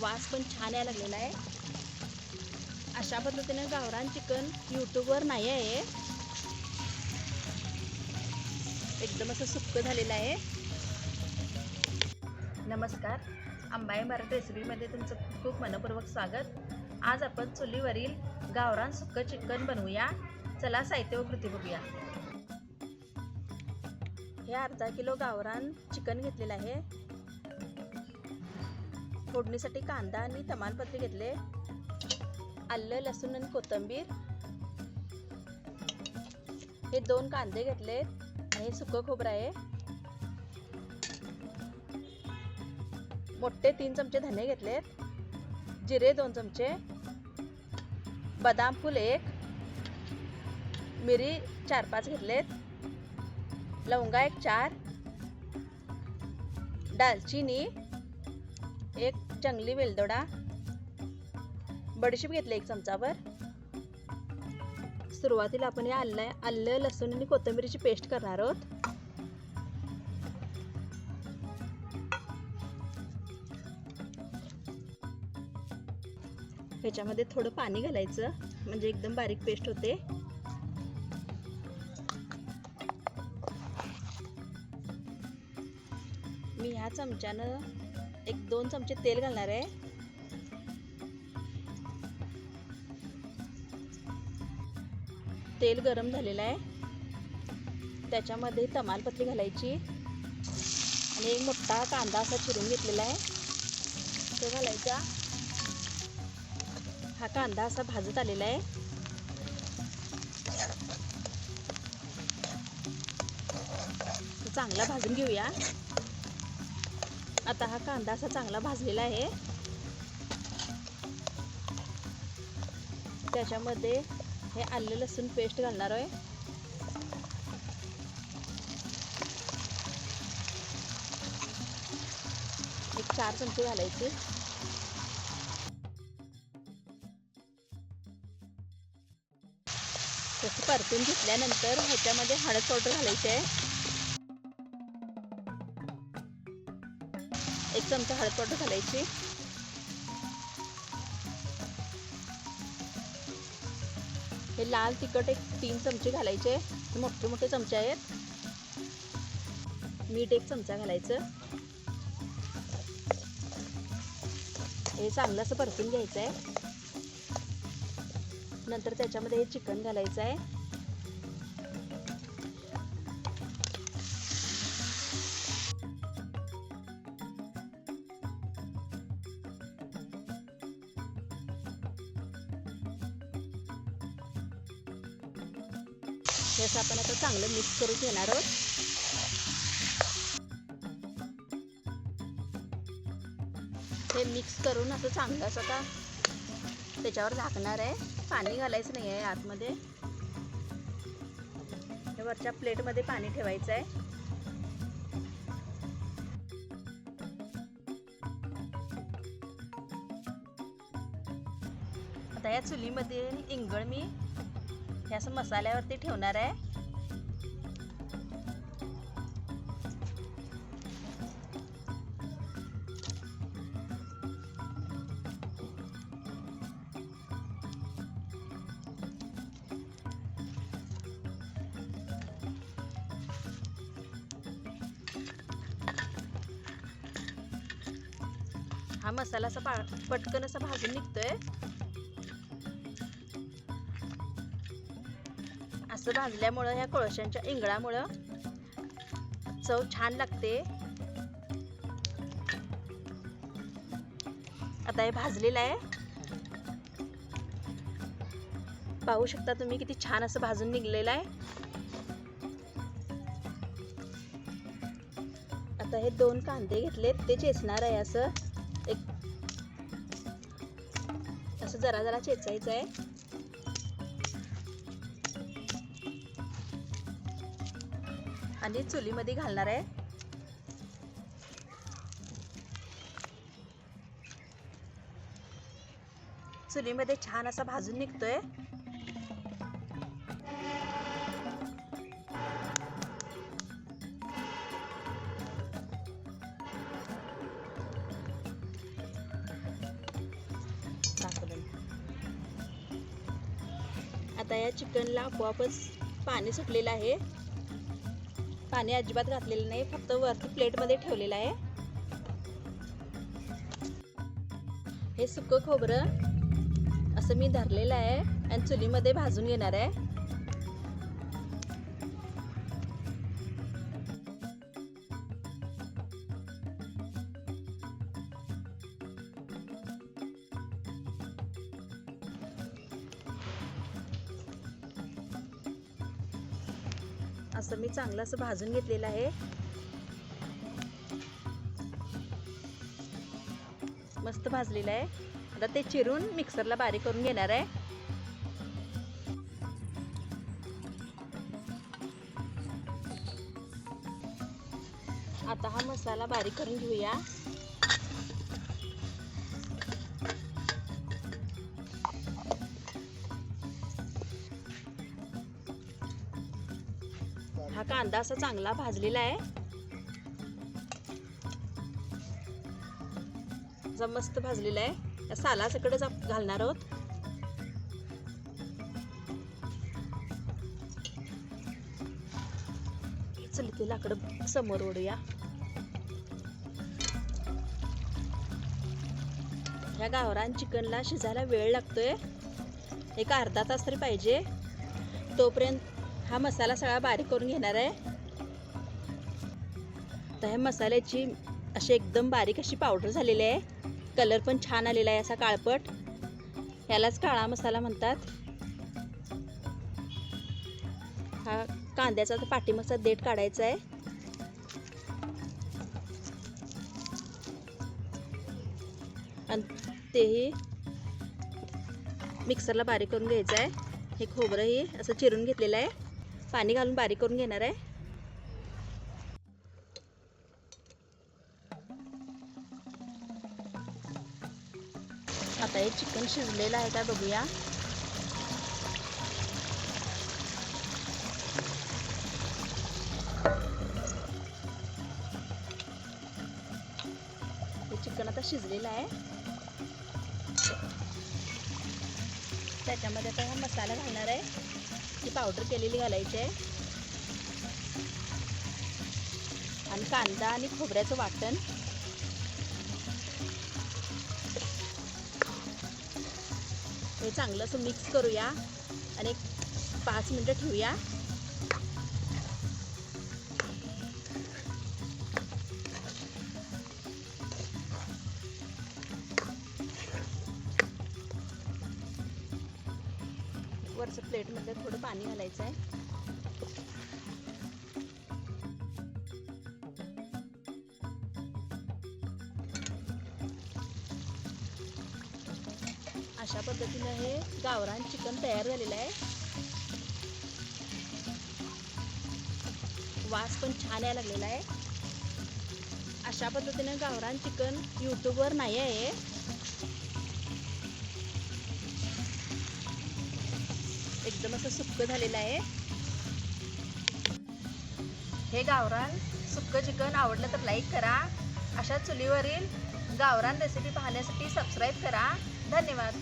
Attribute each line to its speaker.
Speaker 1: वास पण छान यायला लागलेला आहे. अशा पद्धतीने गावरान चिकन यूट्यूबवर नाही आहे. एकदम असं सुक्क झालेलं आहे. नमस्कार. अंबाई मराठी रेसिपीमध्ये तुमचं खूप खूप मनपूर्वक स्वागत. आज आपण चुलीवरील गावरान सुक्क चिकन बनवूया. चला साहित्य व कृती बघूया. हे अर्धा किलो गावरान चिकन घेतलेलं आहे. फोडणीसाठी कांदा आणि तमालपत्री घेतले. आलं लसूण आणि कोथिंबीर. हे दोन कांदे घेतलेत. आणि सुकं खोबरं आहे. मोठे तीन चमचे धने घेतलेत. जिरे दोन चमचे. बदाम फूल एक. मिरी चार पाच घेतलेत. लवंगा एक चार. दालचिनी एक. जंगली वेलदोडा. बडीशेप घेतले एक चमचाभर सुरुवातीला आपण या आलं आलं लसूण आणि कोथिंबीरीची पेस्ट करणार आहोत. ह्याच्यामध्ये थोडं पाणी घालायचं म्हणजे एकदम बारीक पेस्ट होते. मी ह्या चमच्यानं एक दोन चमचे तेल घालणार आहे. तेल गरम झालेलं आहे. त्याच्यामध्ये तमालपत्री घालायची. आणि एक मोठा कांदा असा चिरून घेतलेला आहे. तो घालायचा. हा कांदा असा भाजत आलेला आहे. चांगला भाजून घेऊया. आता हा कांदा असा चांगला भाजलेला आहे. त्याच्यामध्ये हे आलं लसूण पेस्ट घालणार आहे. एक चार चमचे घालायचे. तसं परतून घेतल्यानंतर ह्याच्यामध्ये हळद पावडर घालायची आहे. एक चमचा हळद पावडर घालायची. हे लाल तिखट एक तीन चमचे घालायचे. मोठे मोठे चमचे आहेत. मीठ एक चमचा घालायचं. हे चांगलं असं परतून घ्यायचं आहे नंतर त्याच्यामध्ये हे चिकन घालायचं आहे हे असं आपण आता चांगलं मिक्स करून घेणार आहोत. हे मिक्स करून असं चांगलं असं का त्याच्यावर झाकणार आहे. पाणी घालायचं नाही आहे आतमध्ये. हे वरच्या प्लेटमध्ये पाणी ठेवायचं आहे. आता या चुलीमध्ये इंगळ मी हे असं मसाल्यावरती ठेवणार आहे. हा मसाला असा पा पटकन असा भाजून निघतोय. असं भाजल्यामुळं ह्या कोळशांच्या इंगळामुळं चव छान लागते. आता हे भाजलेलं आहे. पाहू शकता तुम्ही किती छान असं भाजून निघलेलं आहे. आता हे दोन कांदे घेतलेत ते चेचणार आहे असं. एक असं जरा जरा चेचायचं आहे. आणि चुलीमध्ये घालणार आहे. चुलीमध्ये छान असा भाजून निघतोय. आता या चिकनला आपोआपच पाणी सुटलेलं आहे. पाणी अजिबात घातलेलं नाही फक्त वरती प्लेटमध्ये ठेवलेलं आहे. हे सुकं खोबरं असं मी धरलेलं आहे आणि चुलीमध्ये भाजून घेणार आहे. असं मी चांगलं असं भाजून घेतलेलं आहे. मस्त भाजलेलं आहे. आता ते चिरून मिक्सरला बारीक करून घेणार आहे. आता हा मसाला बारीक करून घेऊया. हा कांदा असा चांगला भाजलेला आहे. जा मस्त भाजलेला आहे. या सालासकडेच आप- घालणार आहोत. चलते लाकडं समोर ओढूया. ह्या गावरान चिकनला शिजायला वेळ लागतोय. एक अर्धा तास तरी पाहिजे. तोपर्यंत हा मसाला सगळा बारीक करून घेणार आहे. तर ह्या मसाल्याची अशी एकदम बारीक अशी पावडर झालेली आहे. कलर पण छान आलेला आहे असा काळपट. ह्यालाच काळा मसाला म्हणतात. हा कांद्याचा तर पाठीमागचा देठ काढायचा आहे. आणि तेही मिक्सरला बारीक करून घ्यायचं आहे. हे खोबरंही असं चिरून घेतलेलं आहे. पाणी घालून बारीक करून घेणार आहे. आता हे चिकन शिजलेलं आहे का बघूया. हे चिकन आता शिजलेलं आहे. त्याच्यामध्ये आता हा मसाला घालणार आहे. ती पावडर केलेली घालायची आहे. आणि कांदा आणि खोबऱ्याचं वाटण. हे चांगलं असं मिक्स करूया. आणि एक पाच मिनटं ठेवूया. प्लेटमध्ये थोडं पाणी घालायचं आहे. अशा पद्धतीनं हे गावरान चिकन तयार झालेलं आहे. वास पण छान यायला लागलेला आहे. अशा पद्धतीनं गावरान चिकन यूट्यूबवर नाही आहे. एकदम असं सुक्क झालेलं आहे. हे गावरान सुक्क चिकन आवडलं तर लाईक करा. अशा चुलीवरील गावरान रेसिपी पाहण्यासाठी सबस्क्राईब करा. धन्यवाद.